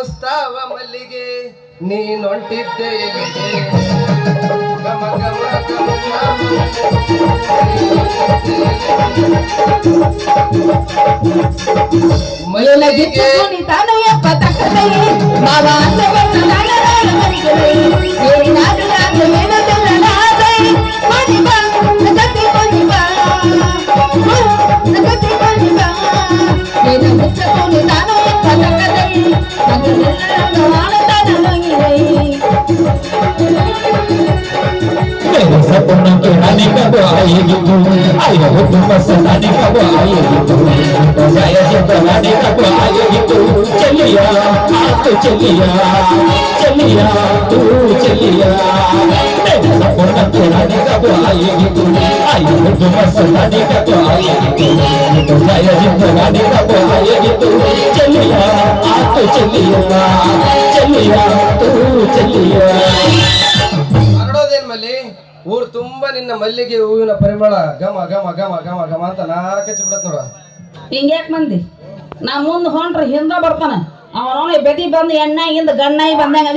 ಮುಸ್ತಾವ ಮಲ್ಲಿಗೆ ನೀನೊಂಟಿದ್ದೆ ಗಮ ಗಮ ಮಲ್ಲಿಗೆ. हुकुम चढ़ाने कब आएगी तू आए हुकुम सताने कब आएगी तू जायज बनाने कब आएगी तू चलिया आप चलिया चलिया तू चलिया सपना चढ़ाने कब आएगी तू आए हुकुम सताने कब आएगी तू जायज बनाने कब आएगी तू चलिया आप चलिया चलिया तू चलिया ಊರ್ ತುಂಬಾ ನಿನ್ನ ಮಲ್ಲಿಗೆ ಹೂವಿನ ಪರಿಮಳ ಘಮ ಘಮ ಘಮ ಘಮ ಘಮ ಅಂತ ನಾರ ಕಚ್ಚಿ ಬಿಡತ್ ನೋಡ. ಹಿಂಗ್ಯಾಕ್ ಮಂದಿ? ನಾ ಮುಂದ್ ಹೊಂಟ್ರ ಹಿಂದ ಬರ್ತಾನ. ಅವನವನ ಬೆದಿ ಬಂದು ಎಣ್ಣಾಗಿಂದ ಗಣ್ಣಾಗಿ ಬಂದಂಗ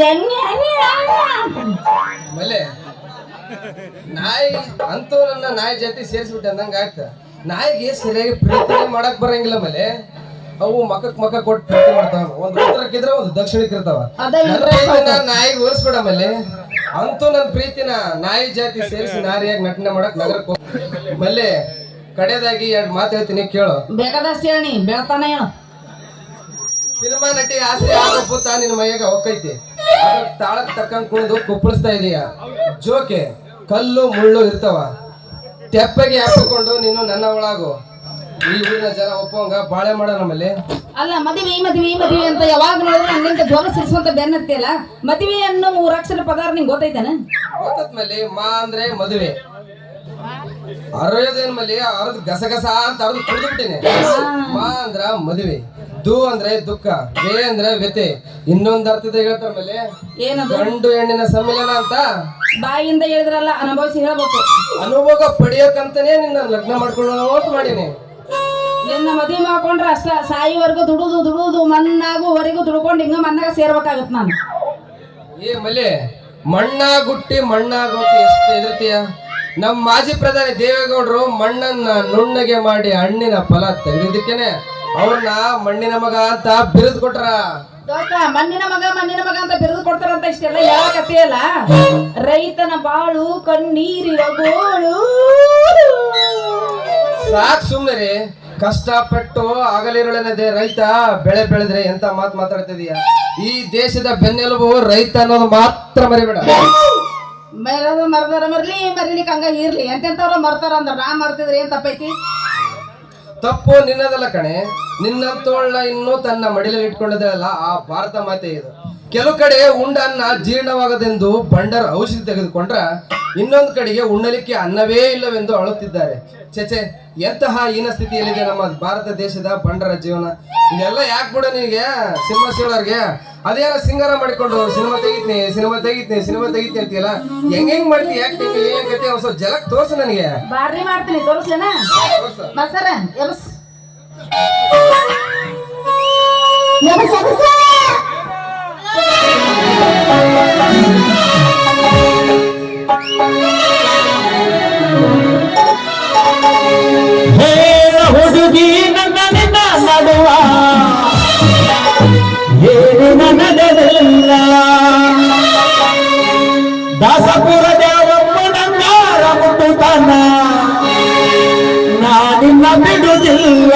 ನಾಯಿ ಅಂತೂ ನನ್ನ ನಾಯಿ ಜಾತಿ ಸೇರಿಸ್ಬಿಟ್ಟೆ ಅಂದಂಗ ಆಗ್ತ ನಾಯಿಗೆ ಸರಿಯಾಗಿ ಪ್ರೀತಿ ಮಾಡಕ್ ಬರಂಗಿಲ್ಲ ಮಲೆ ಅವು ಮಕ್ಕಕ್ ಮಕ್ಕ ಕೊಟ್ಟು ಪ್ರೀತಿ ಮಾಡ್ತಾವ. ಒಂದ್ ಉತ್ತರಕ್ಕಿದ್ರೆ ಒಂದು ದಕ್ಷಿಣಕ್ಕಿರ್ತಾವ ನಾಯಿಗೆ ಹೋಲಿಸ್ಬೇಡ ಮಲೆ ಅಂತೂ ನನ್ನ ಪ್ರೀತಿನ ನಾಯಿ ಜಾತಿ ಸೇರಿಸಿ ನಾರಿಯಾಗಿ ನಟನೆ ಮಾಡಕ್ ನಗರಕ್ಕೆ ಹೋಗ್ತೀನಿ ಮಲ್ಲೆ ಕಡೆದಾಗಿ ಎರಡ್ ಮಾತು ಹೇಳ್ತೀನಿ ಕೇಳು. ಬೇಕಾದಷ್ಟು ಹೇಳಿ ಬೆಳತಾನ ಹೇಳು. ಸಿನಿಮಾ ನಟಿ ಆಸೆ ಆರೋಪ ನಿನ್ನ ಮೈಯಾಗ ಹೊಕ್ಕೈತಿ ತಾಳಕ್ ತಕ್ಕಂಗ್ ಕುಣಿದು ಕುಪ್ಪಳಿಸ್ತಾ ಇದೀಯ. ಜೋಕೆ ಕಲ್ಲು ಮುಳ್ಳು ಇರ್ತಾವ. ತೆಪ್ಪಗೆ ಹಾಕಿಕೊಂಡು ನೀನು ನನ್ನ ಒಳಗು. ಈ ಊರಿನ ಜನ ಒಪ್ಪಂಗ ಬಾಳೆ ಮಾಡ ನಮ್ಮಲ್ಲಿ. ಅಲ್ಲ ಮದುವೆ ಮದುವೆ ಮದುವೆ ಅಂತ ಯಾವಾಗ ನೋಡಿದ್ರೆ ಹಂಗಿಂತ ಜ್ವರ ಸಿರಿಸುವಂತ ಬೆನ್ನತ್ತಿಯಲ್ಲ ಮದುವೆ ಅನ್ನೋ ಮೂರಕ್ಷರ ಪದಾರ ನಿಂಗೆ ಗೊತ್ತೈತಾನ? ಗೊತ್ತತ್ ಮಲ್ಲಿ ಮಾ ಅಂದ್ರೆ ಮದುವೆ. ಅರಯೋದೇನ್ ಮಲ್ಲಿ ಅರದ್ ಗಸಗಸ ಅಂತ ಅರ್ದು ಕುಡಿದ್ಬಿಟ್ಟಿನಿ ಮಾ ಅಂದ್ರ ಮದುವೆ. ದು ಅಂದ್ರೆ ದುಃಖ. ವೇ ಅಂದ್ರೆ ವ್ಯತೆ ಇನ್ನೊಂದ್ ಅರ್ಥದ ಹೇಳ್ತಾರ ಮೇಲೆ ಏನದು? ಗಂಡು ಹೆಣ್ಣಿನ ಸಮ್ಮಿಲನ ಅಂತ. ಬಾಯಿಯಿಂದ ಹೇಳಿದ್ರಲ್ಲ ಅನುಭವಿಸಿ ಹೇಳ್ಬೇಕು. ಅನುಭವ ಪಡೆಯೋಕಂತಾನೆ ನಿನ್ನ ಲಗ್ನ ಮಾಡ್ಕೊಳ್ಳೋಣ ಅಂತ ಮಾಡೀನಿ. ನಿನ್ನ ಮದುವೆ ಮಾಡ್ಕೊಂಡ್ರೆ ಅಷ್ಟ ಸಾಯಿವರೆಗೂ ದುಡುದು ದುಡುದು ಮಣ್ಣಾಗುವರೆಗೂ ದುಡ್ಕೊಂಡು ಹಿಂಗ ಮಣ್ಣಾಗ ಸೇರ್ಬೇಕಾಗತ್ ನಾನು. ಏ ಮಲೆ ಮಣ್ಣಾಗುಟ್ಟಿ ಮಣ್ಣಾಗೋಕೆ ಎಷ್ಟು ಎದುರ್ತೀಯ ನಮ್ಮ ಮಾಜಿ ಪ್ರಧಾನಿ ದೇವೇಗೌಡರು ಮಣ್ಣನ್ನ ನುಣ್ಣಗೆ ಮಾಡಿ ಹಣ್ಣಿನ ಫಲ ತೆಗೆದಿದ್ದಕ್ಕೇನೆ ಅವ್ರನ್ನ ಮಣ್ಣಿನ ಮಗ ಅಂತ ಬಿರುದು ಕೊಟ್ರ. ದೋಸ್ತ ಮಣ್ಣಿನ ಮಗ ಮಣ್ಣಿನ ಮಗ ಅಂತ ಬಿರುದು ಕೊಡ್ತಾರಂತ ಇಷ್ಟೆಲ್ಲ ಹೇಳಕತ್ತಿಯಲ್ಲ ರೈತನ ಬಾಳು ಕಣ್ಣೀರಿನ ಗೋಳು. ಸಾಕ್ ಸುಮ್ನೆ ರೀ. ಕಷ್ಟಪಟ್ಟು ಆಗಲಿರುಳನದೆ ರೈತ ಬೆಳೆ ಬೆಳೆದ್ರೆ ಎಂತ ಮಾತು ಮಾತಾಡ್ತಿದೀಯ? ಈ ದೇಶದ ಬೆನ್ನೆಲುಬು ರೈತ ಅನ್ನೋದು ಮಾತ್ರ ಮರಿಬೇಡ. ಮರದ ಮರದಾರ ಮರ್ಲಿ ಮರಿಲಿಕ್ಕೆ ಹಂಗ ಇರ್ಲಿ. ಎಂತೆಂತವ್ರ ಮರ್ತಾರ ಅಂದ್ರ ನಾ ಮರ್ತಿದ್ರೆ ಏನ್ ತಪ್ಪೈತಿ? ತಪ್ಪು ನಿನ್ನದಲ್ಲ ಕಣೆ. ನಿನ್ನಂತೋಳ್ನ ಇನ್ನೂ ತನ್ನ ಮಡಿಲಲ್ಲಿ ಇಟ್ಕೊಂಡಿದ್ದಲ್ಲ ಆ ಭಾರತ ಮಾತೆ ಇದು. ಕೆಲವು ಕಡೆ ಉಂಡನ್ನ ಜೀರ್ಣವಾಗದೆಂದು ಬಂಡರ್ ಔಷಧಿ ತೆಗೆದುಕೊಂಡ್ರ ಇನ್ನೊಂದು ಕಡೆಗೆ ಉಣ್ಣಲಿಕ್ಕೆ ಅನ್ನವೇ ಇಲ್ಲವೆಂದು ಅಳುತ್ತಿದ್ದಾರೆ. ಚೆಚೆ ಎಂತಹ ಹೀನ ಸ್ಥಿತಿಯಲ್ಲಿದೆ ನಮ್ಮ ಭಾರತ ದೇಶದ ಬಂಡರ ಜೀವನ. ಇದೆಲ್ಲ ಯಾಕೆ ಬಿಡ ನಿನಗೆ ಸಿನಿಮಾ ಸೇವರ್ಗೆ ಅದೇನ ಸಿಂಗಾರ ಮಾಡಿಕೊಂಡು ಸಿನಿಮಾ ತೆಗಿತೀನಿ ಸಿನಿಮಾ ತೆಗಿತೀನಿ ಸಿನಿಮಾ ತೆಗಿತೀನಿ ಅಂತೀಯಲ್ಲ? ಹೆಂಗ್ ಹೆಂಗ್ ಮಾಡ್ತೀಯ ಆಕ್ಟಿಂಗ್ ಏನ್ ಕತೆ ಒಂದ್ ಸ್ವಲ್ಪ ಜಲಕ್ ತೋರ್ಸು ನನಗೆ. ಬಾರ್ರಿ ಮಾಡ್ತೀನಿ ತೋರಿಸ್ಲೇನಾ? ತೋರ್ಸು. ಎಬಸ್. ದಾಸಪುರ ದೇವಮ್ಮ ನಂಗಾರ ಮುಟ್ಟುತ್ತಾನ ನಾನಿನ್ನ ಬಿಡುವುದಿಲ್ಲ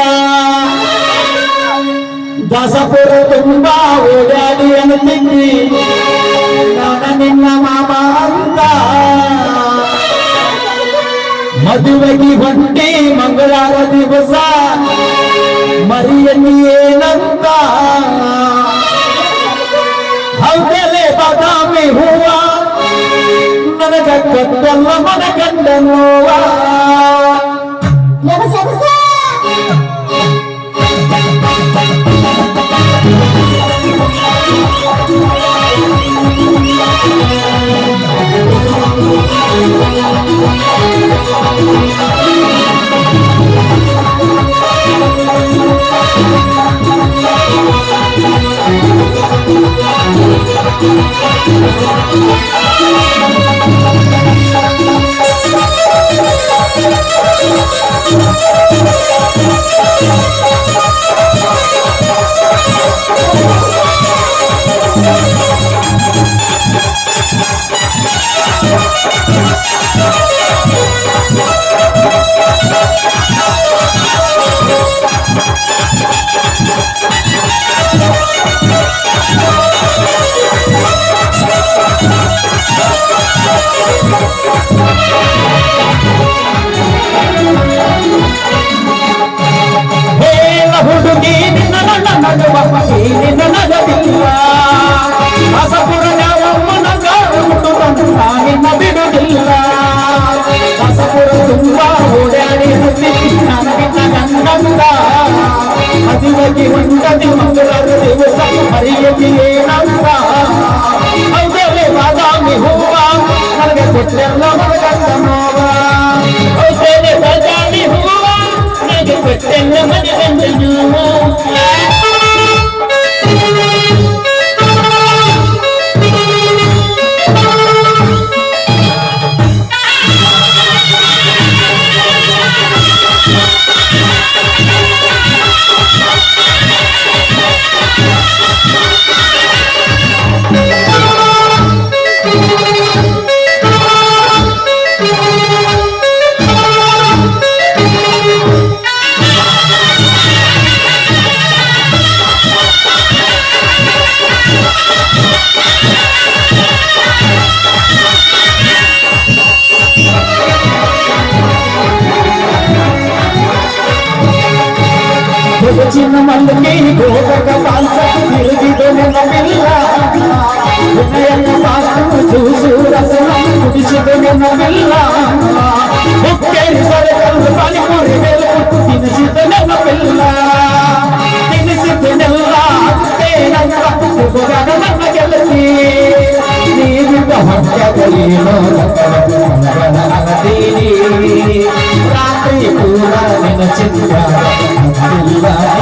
ದಾಸಪುರ ತುಂಬಾ ಓಡಾಡಿ ಅನ್ತಿದ್ದಿ ನಾನ ನಿನ್ನ ಮಾಮ ಅಂತ. ಮದುವೆಗೆ ಹೊಂಟಿ ಮಂಗಳಾರ ದಿವಸ. ಮರಿಯಲ್ಲಿ ಏನಂತ పెద్దల్ల మన గండను ನನಗೆ ಕೊಟ್ಟೆಲ್ಲ వచ్చిన మళ్ళీ గోదక పాల్స తిరిగిదొన పిల్ల. వినయన్న పాత్రను చూసు రసనం కుదిసిదొన రాత్రి కూడా చిత్ర I'm not